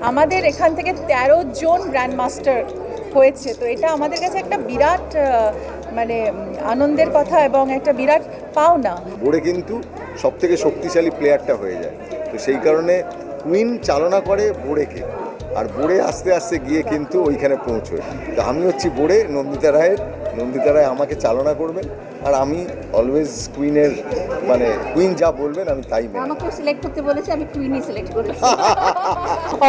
আমাদের এখান থেকে তেরো জন গ্র্যান্ড মাস্টার হয়েছে। তো এটা আমাদের কাছে একটা বিরাট মানে আনন্দের কথা এবং একটা বিরাট পাওনা। বোর্ডে কিন্তু সব থেকে শক্তিশালী প্লেয়ারটা হয়ে যায়। তো সেই কারণে কুইন চালনা করে বোর্ডেকে আর বোর্ডে আস্তে আস্তে গিয়ে কিন্তু ওইখানে পৌঁছয়। তো আমি হচ্ছি বোর্ডে নন্দিতা রায়ের। নন্দিতা রায় আমাকে চালনা করবেন। আর আমি অলওয়েজ কুইনের মানে কুইন যা বলবেন আমি তাই মেনে আমাকেও সিলেক্ট করতে বলেছে আমি কুইনই সিলেক্ট করেছি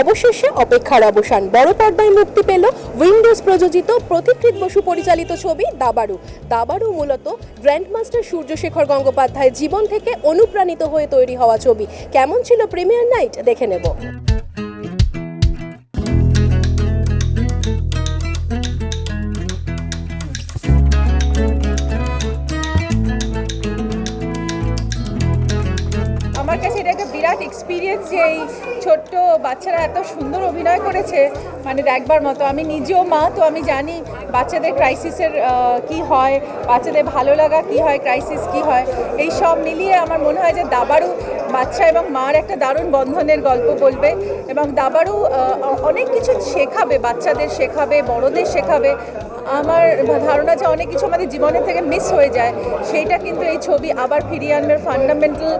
অবশেষে অপেক্ষার অবসান। বড় পর্দায় মুক্তি পেল উইন্ডোজ প্রযোজিত প্রতিকৃত বসু পরিচালিত ছবি দাবাড়ু। দাবাড়ু মূলত গ্র্যান্ডমাস্টার সূর্যশেখর গঙ্গোপাধ্যায়ের জীবন থেকে অনুপ্রাণিত হয়ে তৈরি হওয়া ছবি। কেমন ছিল প্রিমিয়ার নাইট? দেখে নেব। আমার কাছে এটা একটা বিরাট এক্সপিরিয়েন্স যে এই ছোট্ট বাচ্চারা এত সুন্দর অভিনয় করেছে মানে দেখবার মতো। আমি নিজেও মা, তো আমি জানি বাচ্চাদের ক্রাইসিসের কি হয়, বাচ্চাদের ভালো লাগা কি হয় ক্রাইসিস কি হয়। এই সব মিলিয়ে আমার মনে হয় যে দাবারু বাচ্চা এবং মার একটা দারুণ বন্ধনের গল্প বলবে এবং দাবারু অনেক কিছু শেখাবে, বাচ্চাদের শেখাবে, বড়দের শেখাবে। আমার ধারণা যে অনেক কিছু আমাদের জীবনের থেকে মিস হয়ে যায়। সেইটা কিন্তু এই ছবি আবার ফিরিয়ে আনবে ফান্ডামেন্টাল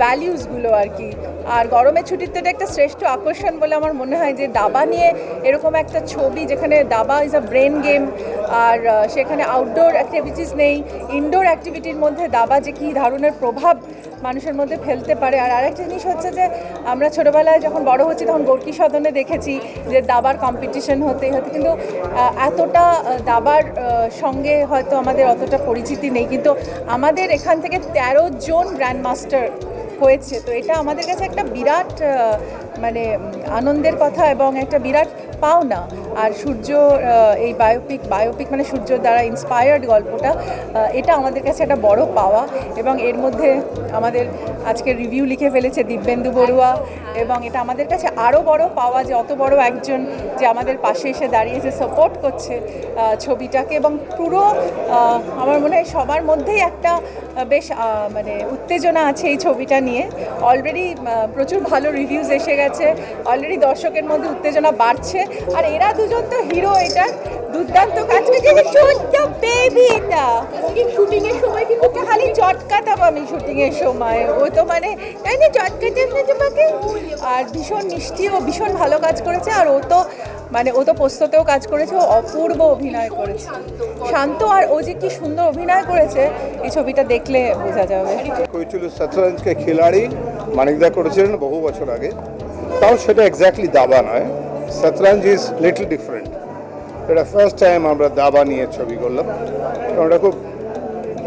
ভ্যালিউসগুলো আর কি। আর গরমের ছুটির তো এটা একটা শ্রেষ্ঠ আকর্ষণ বলে আমার মনে হয় যে দাবা নিয়ে এরকম একটা ছবি যেখানে দাবা ইজ আ ব্রেন গেম আর সেখানে আউটডোর অ্যাক্টিভিটিস নেই ইনডোর অ্যাক্টিভিটির মধ্যে দাবা যে কী ধরনের প্রভাব মানুষের মধ্যে ফেলতে পারে। আর আরেকটা জিনিস হচ্ছে যে আমরা ছোটোবেলায় যখন বড় হচ্ছি তখন গোর্কি সদনে দেখেছি যে দাবার কম্পিটিশন হতেই হতে কিন্তু এতটা দাবার সঙ্গে হয়তো আমাদের অতটা পরিচিতি নেই। কিন্তু আমাদের এখান থেকে তেরো জন গ্র্যান্ড মাস্টার হয়েছে। তো এটা আমাদের কাছে একটা বিরাট মানে আনন্দের কথা এবং একটা বিরাট পাওনা। আর সূর্য এই বায়োপিক বায়োপিক মানে সূর্যর দ্বারা ইন্সপায়ার্ড গল্পটা এটা আমাদের কাছে একটা বড় পাওয়া এবং এর মধ্যে আমাদের আজকে রিভিউ লিখে ফেলেছে দিব্যেন্দু বড়ুয়া এবং এটা আমাদের কাছে আরও বড় পাওয়া যে অত বড় একজন যে আমাদের পাশে এসে দাঁড়িয়েছে সাপোর্ট করছে ছবিটাকে এবং পুরো আমার মনে হয় সবার মধ্যেই একটা বেশ মানে উত্তেজনা আছে এই ছবিটা নিয়ে। অলরেডি প্রচুর ভালো রিভিউজ এসে গেছে অলরেডি দর্শকের মধ্যে উত্তেজনা বাড়ছে। আর এরা দুজন তো হিরো এটা। দুর্দান্ত কাজ করছে। সত্য বেবি এটা। শুটিং এর সময় কিন্তু ওকে খালি চটকাতাম আমি শুটিং এর সময়। ও তো মানে তাই না? চটকাতাম না তোমাকে? আর ভীষণ মিষ্টি ও ভীষণ ভালো কাজ করেছে। আর ও তো মানে ও তো পোস্ততেও কাজ করেছে। অপূর্ব অভিনয় করেছে। শান্ত আর ও যে কি সুন্দর অভিনয় করেছে, এই ছবিটা দেখলে বোঝা যাবে। হয়েছিল শতরঞ্জকে খিলাড়ি, মানিকদা করেছিলেন বহু বছর আগে। তাও সেটা এক্স্যাক্টলি দাবা নয়। শতরঞ্জ ইজ লিটল ডিফারেন্ট এটা ফার্স্ট টাইম আমরা দাবা নিয়ে ছবি করলাম। ওটা খুব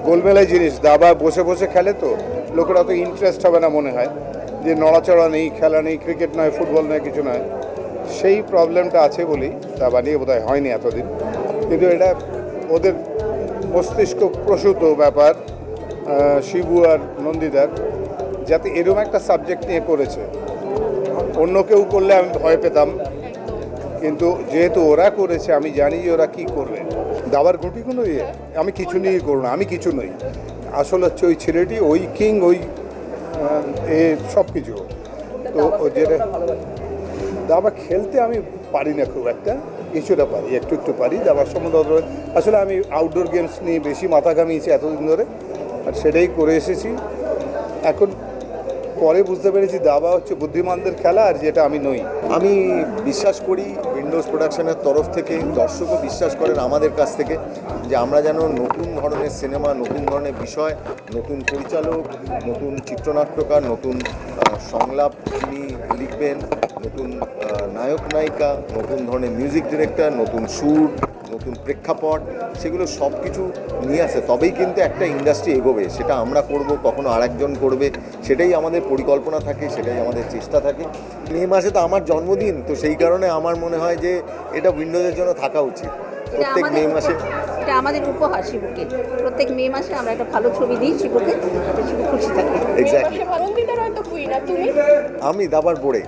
গোলমেলাই জিনিস। দাবা বসে বসে খেলে তো লোকের অত ইন্টারেস্ট হবে না মনে হয়। যে নড়াচড়া নেই, খেলা নেই ক্রিকেট নয় ফুটবল নয়, কিছু নয়। সেই প্রবলেমটা আছে বলেই দাবা নিয়ে বোধহয় হয়নি এতদিন। কিন্তু এটা ওদের মস্তিষ্ক প্রসূত ব্যাপার শিবু আর নন্দিদার যাতে এরকম একটা সাবজেক্ট নিয়ে করেছে। অন্য কেউ করলে আমি ভয় পেতাম। কিন্তু যেহেতু ওরা করেছে, আমি জানি যে ওরা কি করবে। দাবার গুটি কোনো ইয়ে আমি কিছু নিয়ে করব আমি কিছু নই। আসলে হচ্ছে ওই ছেলেটি, ওই কিং, ওই এ সব কিছু। তো যেটা দাবা খেলতে আমি পারি না খুব একটা, কিছুটা পারি, একটু একটু পারি। দাবার সম্বন্ধে আসলে আমি আউটডোর গেমস নিয়ে বেশি মাথা ঘামিয়েছি এতদিন ধরে, আর সেটাই করে এসেছি। এখন পরে বুঝতে পেরেছি দাবা হচ্ছে বুদ্ধিমানদের খেলা আর যেটা আমি নই। আমি বিশ্বাস করি উইন্ডোজ প্রোডাকশনের তরফ থেকে, দর্শকও বিশ্বাস করেন আমাদের কাছ থেকে, যে আমরা যেন নতুন ধরনের সিনেমা, নতুন ধরনের বিষয়, নতুন পরিচালক, নতুন চিত্রনাট্যকার, নতুন সংলাপ যিনি লিখবেন, নতুন নায়ক নায়িকা নতুন ধরনের মিউজিক ডিরেক্টর নতুন সুর নতুন প্রেক্ষাপট সেগুলো সব কিছু নিয়ে আসে। তবেই কিন্তু একটা ইন্ডাস্ট্রি এগোবে। সেটা আমরা করব কখনো আরেকজন করবে সেটাই আমাদের পরিকল্পনা থাকে সেটাই আমাদের চেষ্টা থাকে। মে মাসে তো আমার জন্মদিন তো সেই কারণে আমার মনে হয় যে এটা উইন্ডোজের জন্য থাকা উচিত। প্রত্যেক মে মাসে এটা আমাদের উপহার শিবুকে। প্রত্যেক মে মাসে আমরা একটা ভালো ছবি দিই শিবুকে যাতে শিবু খুশি থাকে। এক্স্যাক্টলি নন্দিতা রয় তো কুইন আর তুমি? আমি দাবার বোড়ে।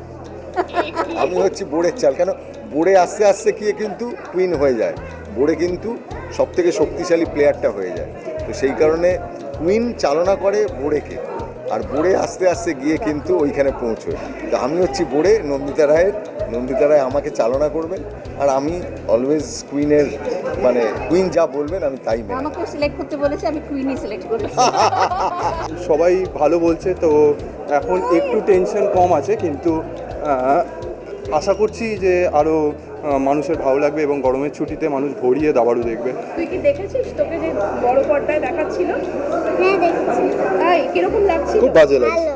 আমি হচ্ছি বোড়ের চাল। কেন? বোড়ে আস্তে আস্তে গিয়ে কিন্তু কুইন হয়ে যায়। বোড়ে কিন্তু সব থেকে শক্তিশালী প্লেয়ারটা হয়ে যায়। তো সেই কারণে কুইন চালনা করে বোড়েকে। আর বোড়ে আস্তে আস্তে গিয়ে কিন্তু ওইখানে পৌঁছয়। তো আমি হচ্ছি বোড়ে নন্দিতা রায়ের। নন্দিতা রায় আমাকে চালনা করবেন। আর আমি অলওয়েজ কুইনের মানে কুইন যা বলবেন আমি তাই মেনে আমাকেও সিলেক্ট করতে বলেছে আমি কুইনই সিলেক্ট করেছি সবাই ভালো বলছে তো এখন একটু টেনশন কম আছে কিন্তু আশা করছি যে আরও মানুষের ভালো লাগবে এবং গরমের ছুটিতে মানুষ ভরিয়ে দাবাড়ু দেখবে। তুই কি দেখেছিস তোকে যে বড় পর্দায় দেখাচ্ছিল? হ্যাঁ দেখছি। তাই? কীরকম লাগছিল? খুব বাজে লাগছে।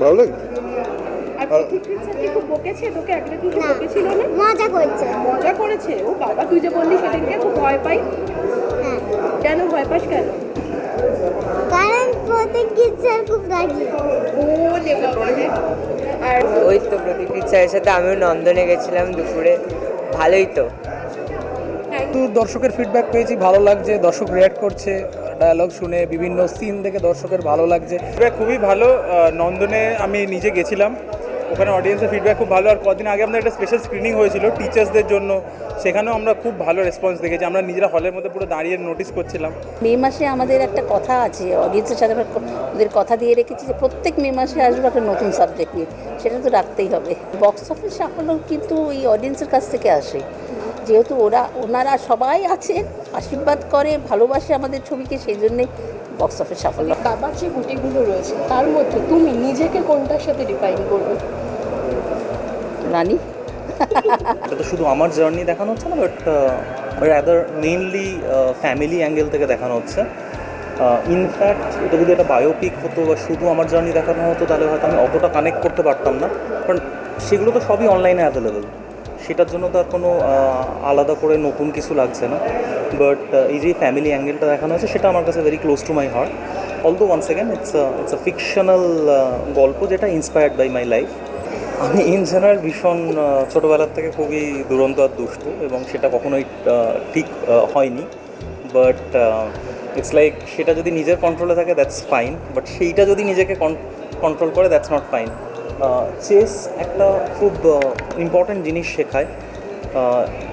ভালো। ভালো লাগে আর পৃথিবীর সাথে খুব বকেছে? তোকে একটা কি না বকেছিল না? মজা করছে। মজা করেছে? ও বাবা তুই যে বললি সেদিনকে খুব ভয় পাই। হ্যাঁ। কেন ভয় পাস কেন? স্যার খুব রাগি। আর ওই তো প্রদীপ স্যারের সাথে আমিও নন্দনে গেছিলাম দুপুরে। ভালোই তো। তো দর্শকের ফিডব্যাক পেয়েছি ভালো লাগছে দর্শক রিয়াক্ট করছে ডায়ালগ শুনে বিভিন্ন সিন দেখে দর্শকের ভালো লাগছে। খুবই ভালো নন্দনে আমি নিজে গেছিলাম। ওখানে অডিয়েন্সের ফিডব্যাক খুব ভালো। আর কদিন আগে আমাদের একটা স্পেশাল স্ক্রিনিং হয়েছিল টিচার্সদের জন্য। সেখানেও আমরা খুব ভালো রেসপন্স দেখেছি। আমরা নিজেরা হলের মধ্যে পুরো দাঁড়িয়ে নোটিস করছিলাম। মে মাসে আমাদের একটা কথা আছে অডিয়েন্সের সাথে ওদের কথা দিয়ে রেখেছি যে প্রত্যেক মে মাসে আসবে একটা নতুন সাবজেক্ট নিয়ে। সেটা তো রাখতেই হবে। বক্স অফিস সাফল্য কিন্তু এই অডিয়েন্সের কাছ থেকে আসে। যেহেতু ওরা ওনারা সবাই আছেন আশীর্বাদ করে ভালোবাসে আমাদের ছবিকে সেই জন্যে বক্স অফিস সাফল্য। বাবার যে গুটিগুলো রয়েছে তার মধ্যে তুমি নিজেকে কোনটার সাথে ডিফাইন করবে? রানী। এটা তো শুধু আমার জার্নি দেখানো হচ্ছে না but rather mainly family angle থেকে দেখানো হচ্ছে। ইনফ্যাক্ট এটা যদি একটা বায়োপিক হতো বা শুধু আমার জার্নি দেখানো হতো, তাহলে হয়তো আমি অতটা কানেক্ট করতে পারতাম না। কারণ সেগুলো তো সবই অনলাইনে অ্যাভেলেবেল সেটার জন্য তো আর কোনো আলাদা করে নতুন কিছু লাগছে না। বাট এই যে ফ্যামিলি অ্যাঙ্গেলটা দেখানো হয়েছে, সেটা আমার কাছে very close to my heart although one second it's it's a fictional গল্প যেটা ইন্সপায়ার্ড বাই মাই লাইফ আমি ইন জেনারেল ভীষণ ছোটোবেলার থেকে খুবই দুরন্ত আর দুষ্টু এবং সেটা কখনোই ঠিক হয়নি। বাট ইটস লাইক সেটা যদি নিজের কন্ট্রোলে থাকে দ্যাটস ফাইন বাট সেইটা যদি নিজেকে কন্ট্রোল করে দ্যাটস নট ফাইন চেস একটা খুব ইম্পর্ট্যান্ট জিনিস শেখায়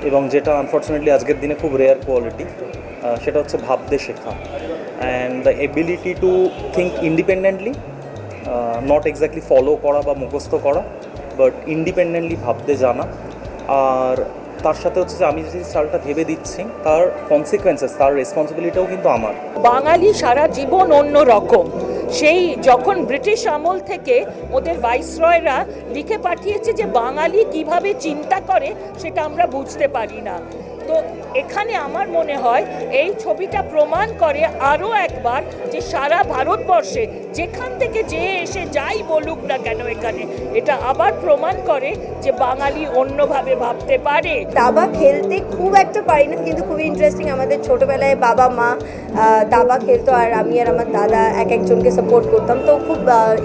এবং যেটা আনফর্চুনেটলি আজকের দিনে খুব রেয়ার কোয়ালিটি সেটা হচ্ছে ভাবতে শেখা and the ability to think independently not exactly follow করা বা মুখস্থ করা বাট ইন্ডিপেন্ডেন্টলি ভাবতে জানা। আর তার সাথে হচ্ছে যে আমি যদি চালটা ভেবে দিচ্ছি, তার কনসিকুয়েন্সেস তার রেসপন্সিবিলিটিও কিন্তু আমার। বাঙালি সারা জীবন অন্য রকম সেই যখন ব্রিটিশ আমল থেকে ওদের ভাইসরয়রা লিখে পাঠিয়েছে যে বাঙালি কীভাবে চিন্তা করে, সেটা আমরা বুঝতে পারি না। তো এখানে আমার মনে হয় এই ছবিটা প্রমাণ করে আরও একবার যে সারা ভারতবর্ষে যেখান থেকে যে এসে যাই বলুক না কেন এখানে, এটা আবার প্রমাণ করে যে বাঙালি অন্যভাবে ভাবতে পারে। দাবা খেলতে খুব একটা পারি না, কিন্তু খুব ইন্টারেস্টিং আমাদের ছোটোবেলায় বাবা, মা দাবা খেলতো আর আমি আর আমার দাদা এক একজনকে সাপোর্ট করতাম। তো খুব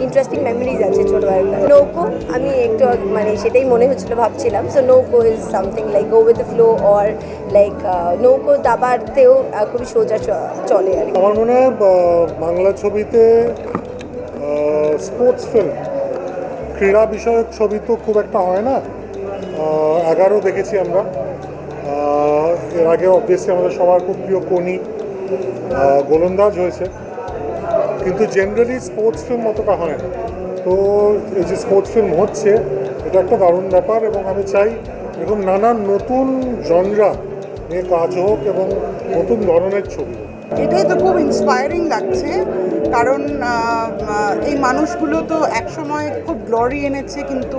ইন্টারেস্টিং মেমোরিজ আছে ছোটোবেলায়। নৌকো, আমি একটু মানে সেটাই মনে হচ্ছিল, ভাবছিলাম। So Nouko is something like go with the flow or like Nouko দাবারতেও খুবই সোজা চলে আর আমার মনে হয় বাংলা ছবিতে স্পোর্টস ফিল্ম ক্রীড়া বিষয়ক ছবি তো খুব একটা হয় না। এগারো দেখেছি আমরা। এর আগে অবভিয়াসলি আমাদের সবার খুব প্রিয় কোনি গোলন্দাজ হয়েছে। কিন্তু জেনারেলি স্পোর্টস ফিল্ম অতটা হয় না। তো এই যে স্পোর্টস ফিল্ম হচ্ছে, এটা একটা দারুণ ব্যাপার এবং আমি চাই এরকম নানান নতুন জনরা নিয়ে কাজ হোক এবং নতুন ধরনের ছবি এটাই তো খুব ইন্সপায়ারিং লাগছে কারণ এই মানুষগুলো তো একসময় খুব গ্লোরি এনেছে কিন্তু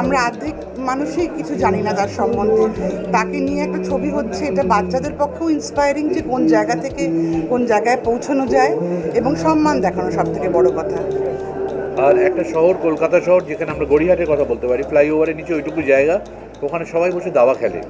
আমরা অর্ধেক মানুষই কিছু জানি না তার সম্বন্ধে। তাকে নিয়ে একটা ছবি হচ্ছে এটা বাচ্চাদের পক্ষেও ইন্সপায়ারিং যে কোন জায়গা থেকে কোন জায়গায় পৌঁছানো যায় এবং সম্মান দেখানো সব থেকে বড় কথা। আর একটা শহর কলকাতা শহর যেখানে আমরা গড়িয়াহাটের কথা বলতে পারি ফ্লাইওভারের নিচে ওইটুকু জায়গা। ওখানে সবাই বসে দাবা খেলে।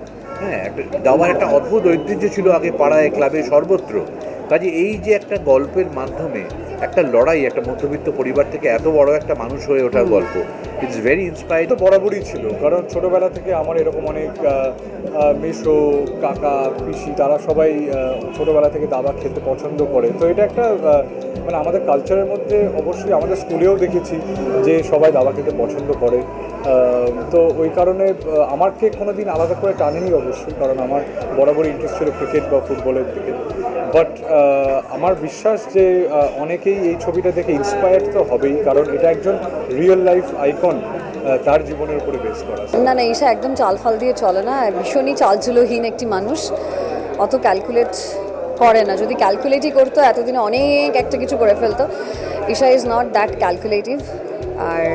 হ্যাঁ একটা দাবার একটা অদ্ভুত ঐতিহ্য ছিল আগে পাড়ায় ক্লাবে সর্বত্র। কাজে এই যে একটা গল্পের মাধ্যমে একটা লড়াই একটা মধ্যবিত্ত পরিবার থেকে এত বড় একটা মানুষ হয়ে ওঠার গল্প ইটস ভেরি ইন্সপায়ারিং তো বরাবরই ছিল কারণ ছোটোবেলা থেকে আমার এরকম অনেক আহ, কাকা পিসি তারা সবাই ছোটোবেলা থেকে দাবা খেলতে পছন্দ করে। তো এটা একটা মানে আমাদের কালচারের মধ্যে অবশ্যই আমাদের স্কুলেও দেখেছি যে সবাই দাবা খেতে পছন্দ করে। তো ওই কারণে আমাকে কোনো দিন আলাদা করে টানেনি অবশ্যই, কারণ আমার বরাবরই ইন্টারেস্ট ছিল ক্রিকেট বা ফুটবলের দিকে। বাট আমার বিশ্বাস যে অনেকেই এই ছবিটা দেখে ইন্সপায়ার্ড তো হবেই, কারণ এটা একজন রিয়েল লাইফ আইকন তার জীবনের উপরে বেস করা। না না, ঈশা একদম চাল ফাল দিয়ে চলে না, ভীষণই চালচুলোহীন একটি মানুষ, অত ক্যালকুলেট করে না। যদি ক্যালকুলেটই করতো, এতদিনে অনেক একটা কিছু করে ফেলতো। Isha is not that calculative R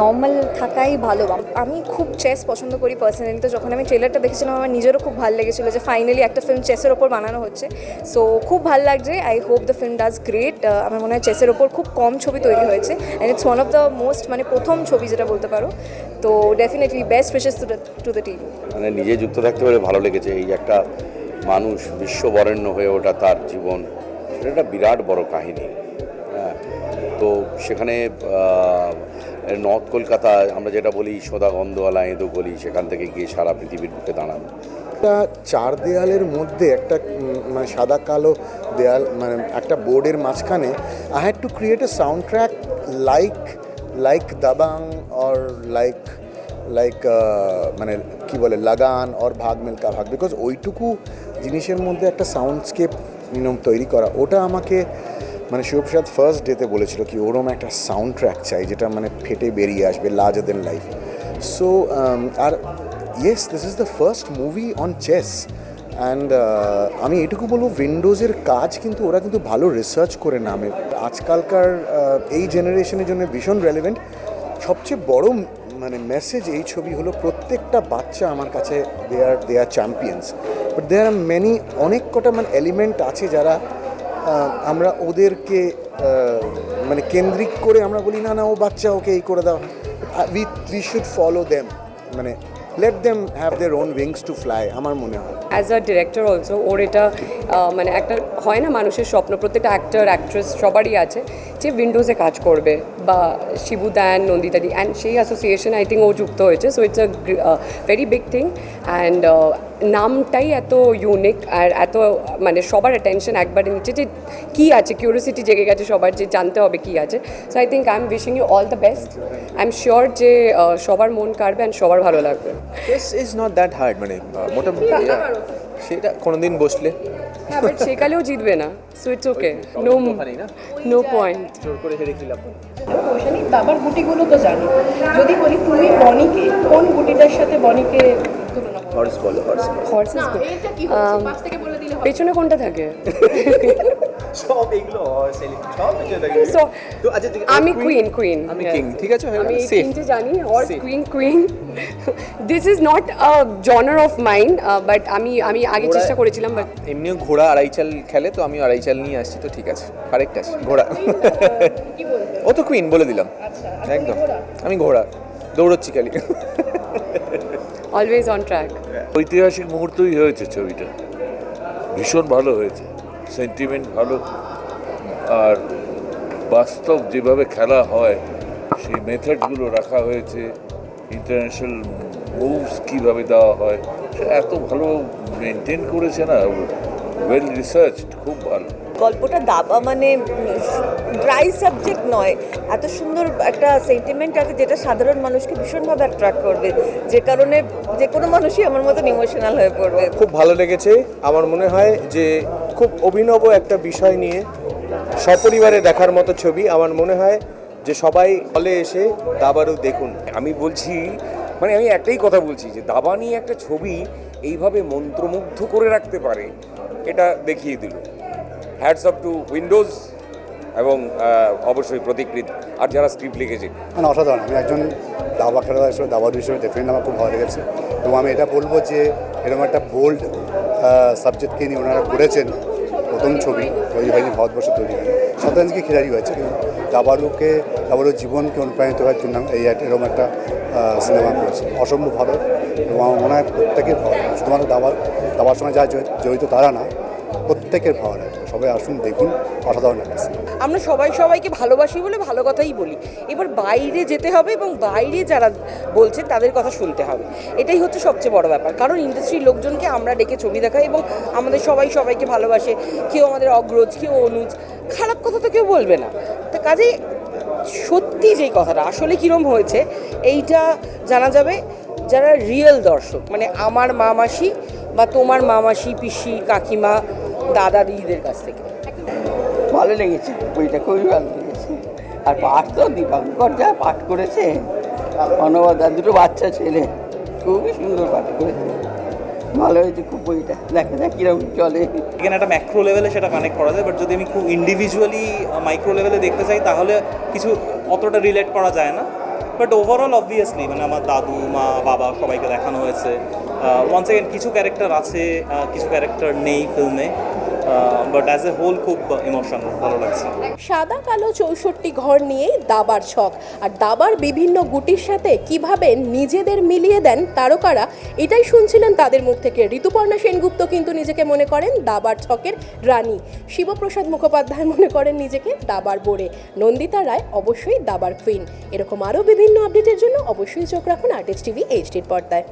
normal থাকাই ভালো। আমি খুব চেস পছন্দ করি পার্সোনালি তো যখন আমি ট্রেলারটা দেখেছিলাম, আমার নিজেরও খুব ভালো লেগেছিলো যে ফাইনালি একটা ফিল্ম চেসের ওপর বানানো হচ্ছে। সো খুব ভালো লাগছে। I hope the film does great আমার মনে হয় চেসের ওপর খুব কম ছবি তৈরি হয়েছে। And it's one of the most মানে প্রথম ছবি যেটা বলতে পারো। তো definitely best wishes to the team মানে নিজে যুক্ত থাকতে পারে ভালো লেগেছে। এই একটা মানুষ বিশ্ববরেণ্য হয়ে ওঠা তার জীবন, সেটা একটা বিরাট বড় কাহিনী। তো সেখানে নর্থ কলকাতা আমরা যেটা বলি সোদা গন্ধওয়ালা এঁদো গলি, সেখান থেকে গিয়ে সারা পৃথিবীর বুকে দাঁড়ানো। একটা চার দেয়ালের মধ্যে একটা মানে সাদা কালো দেয়াল মানে একটা বোর্ডের মাঝখানে I had to create a soundtrack like like Dabangg or like like মানে কি বলে, লাগান অর ভাগ মিল্কা ভাগ বিকজ ওইটুকু জিনিসের মধ্যে একটা সাউন্ডস্কেপ মিনিমাম তৈরি করা। ওটা আমাকে মানে শিবপ্রসাদ ফার্স্ট ডেতে বলেছিল কি ওরম একটা সাউন্ড ট্র্যাক চাই যেটা মানে ফেটে বেরিয়ে আসবে larger than life so R yes this is the first movie on chess and আমি এটুকু বলব উইন্ডোজের কাজ কিন্তু ওরা কিন্তু ভালো রিসার্চ করে নামে। আজকালকার এই জেনারেশনের জন্য ভীষণ রেলেভেন্ট সবচেয়ে বড় মানে মেসেজ এই ছবি হলো প্রত্যেকটা বাচ্চা আমার কাছে they are they are champions but they are many অনেক কটা মানে এলিমেন্ট আছে যারা আমরা ওদেরকে মানে কেন্দ্রিক করে আমরা বলি, না না, ও বাচ্চা, ওকে এই করে দাও। We we should follow them মানে let them have their own wings to fly আমার মনে হয়। অ্যাজ আ ডিরেক্টর অলসো ওর এটা মানে একটা, হয় না মানুষের স্বপ্ন, প্রত্যেকটা অ্যাক্টর অ্যাক্ট্রেস সবারই আছে যে উইন্ডোজে কাজ করবে, বা শিবু দ্যান নন্দিতাদি অ্যান্ড সেই অ্যাসোসিয়েশন আই থিঙ্ক ও যুক্ত হয়েছে so it's a very big thing and নামটাই এত ইউনিক আর এত মানে সবার অ্যাটেনশন একবারে নিচ্ছে যে কী আছে কিউরিয়াসিটি জেগে গেছে সবার যে জানতে হবে কী আছে। So I think I am wishing you all the best I am sure যে সবার মন কাড়বে অ্যান্ড সবার ভালো লাগবে। ইজ নট দ্যাট হার্ড মানে মোটামুটি সেটা কোনোদিন বসলে। হ্যাঁ বাট সেকালেও জিতবে না so it's okay no. No point জোর করে হেরে খেলাম কৌশানি দাবার গুটিগুলো তো জানি। যদি বলি তুমি বনিকে কোন গুটিটার সাথে বনিকে? হর্স বলো হর্স হর্স ইজ গুড এটা কি হচ্ছে? পাশ থেকে বলে দিলে হবে। পেছনে কোনটা থাকে? সব এগুলো হর্স সব কিছু থাকে। তো আচ্ছা আমি কুইন কুইন আমি king, ঠিক আছে, আমি. তিনটে জানি horse queen queen this is not a genre of mind but আমি আমি আগে চেষ্টা করেছিলাম বাট এমনিও ঘোড়া আড়াই চাল খেলে তো আমি আড়াই চাল নিয়ে আসছি তো ঠিক আছে। কারেক্ট আছে ঘোড়া। ও তো কুইন বলে দিলাম। একদম। আমি ঘোড়া। দৌড়চ্ছি খালি। অলওয়েজ অন ট্র্যাক ঐতিহাসিক মুহূর্তই হয়েছে ছবিটা। ভীষণ ভালো হয়েছে। সেন্টিমেন্ট ভালো। আর বাস্তব যেভাবে খেলা হয়, সেই মেথডগুলো রাখা হয়েছে। ইন্টারন্যাশনাল মুভস কীভাবে দেওয়া হয় এত ভালো মেনটেন করেছে না ওয়েল রিসার্চ খুব ভালো। গল্পটা দাবা মানে ড্রাই সাবজেক্ট নয়। এত সুন্দর একটা সেন্টিমেন্ট আছে যেটা সাধারণ মানুষকে ভীষণভাবে অ্যাট্রাক্ট করবে। যে কারণে যে কোনো মানুষই আমার মতন ইমোশনাল হয়ে পড়বে। খুব ভালো লেগেছে। আমার মনে হয় যে খুব অভিনব একটা বিষয় নিয়ে সপরিবারে দেখার মতো ছবি আমার মনে হয় যে সবাই হলে এসে দাবারও দেখুন। আমি বলছি মানে আমি একটাই কথা বলছি যে দাবা নিয়ে একটা ছবি এইভাবে মন্ত্রমুগ্ধ করে রাখতে পারে এটা দেখিয়ে দিল। হ্যাডস অফ টু উইন্ডোজ এবং অবশ্যই প্রতিকৃত। আর যারা স্ক্রিপ্ট লিখেছে। মানে অসাধারণ। আমি একজন দাবা খেলোয়াড় হিসেবে দাবাদু হিসেবে ডেফিনেট আমার খুব ভালো লেগেছে। এবং আমি এটা বলব যে, এরকম একটা বোল্ড সাবজেক্টকে নিয়ে ওনারা করেছেন প্রথম ছবি, তৈরি হয়নি, ভারতবর্ষ তৈরি হয়নি। শতাঞ্জকে খিলাড়ি হয়েছে, কিন্তু দাবারুকে দাবারুর জীবনকে অনুপ্রাণিত হওয়ার জন্য এই এরকম একটা সিনেমা করেছে। অসম্ভব ভালো। এবং আমার মনে হয় প্রত্যেকের শুধুমাত্র দাবার দাবার সঙ্গে যা জড়ি- জড়িত তারা না। প্রত্যেকের ভালো সবাই আসুন, দেখুন, অসাধারণ একটা আমরা সবাই সবাইকে ভালোবাসি বলে ভালো কথাই বলি। এবার বাইরে যেতে হবে এবং বাইরে যারা বলছে তাদের কথা শুনতে হবে। এটাই হচ্ছে সবচেয়ে বড় ব্যাপার। কারণ ইন্ডাস্ট্রির লোকজনকে আমরা ডেকে ছবি দেখাই এবং আমাদের সবাই সবাইকে ভালোবাসে। কেউ আমাদের অগ্রজ, কেউ অনুজ। খারাপ কথা তো কেউ বলবে না। তা কাজেই সত্যি যেই কথাটা, আসলে কীরম হয়েছে, এইটা জানা যাবে যারা রিয়েল দর্শক। মানে আমার মামাসি বা তোমার মামাসি, পিসি, কাকিমা দাদা দিদিদের কাছ থেকে। ভালো লেগেছে, বইটা খুবই ভালো লেগেছে। আর পাঠ তো দীপাঙ্কর যা পাঠ করেছে অনবদ দুটো বাচ্চা ছেলে, খুবই সুন্দর পাঠ করেছে। ভালো হয়েছে খুব বইটা, দেখা যাক কীরকম চলে। এখানে একটা ম্যাক্রো লেভেলে সেটা কানেক্ট করা যায় বাট যদি আমি খুব ইন্ডিভিজুয়ালি মাইক্রো লেভেলে দেখতে চাই, তাহলে কিছু অতটা রিলেট করা যায় না। বাট ওভারঅল অবভিয়াসলি মানে আমার দাদু, মা, বাবা সবাইকে দেখানো হয়েছে। ওয়ান সেকেন্ড কিছু ক্যারেক্টার আছে কিছু ক্যারেক্টার নেই ফিল্মে বাট অ্যাজ এ হোল খুব ইমোশনাল ভালো লাগছে। সাদা, কালো, চৌষট্টি ঘর নিয়েই দাবার ছক। আর দাবার বিভিন্ন গুটির সাথে কীভাবে নিজেদের মিলিয়ে দেন তারকারা, এটাই শুনছিলেন তাদের মুখ থেকে। ঋতুপর্ণা সেনগুপ্ত কিন্তু নিজেকে মনে করেন দাবার ছকের রানী। শিবপ্রসাদ মুখোপাধ্যায় মনে করেন নিজেকে দাবার বোরে। নন্দিতা রায় অবশ্যই দাবার কুইন এরকম আরও বিভিন্ন আপডেটের জন্য অবশ্যই চোখ রাখুন আর্টিস্ট টিভি এইচডির পর্দায়।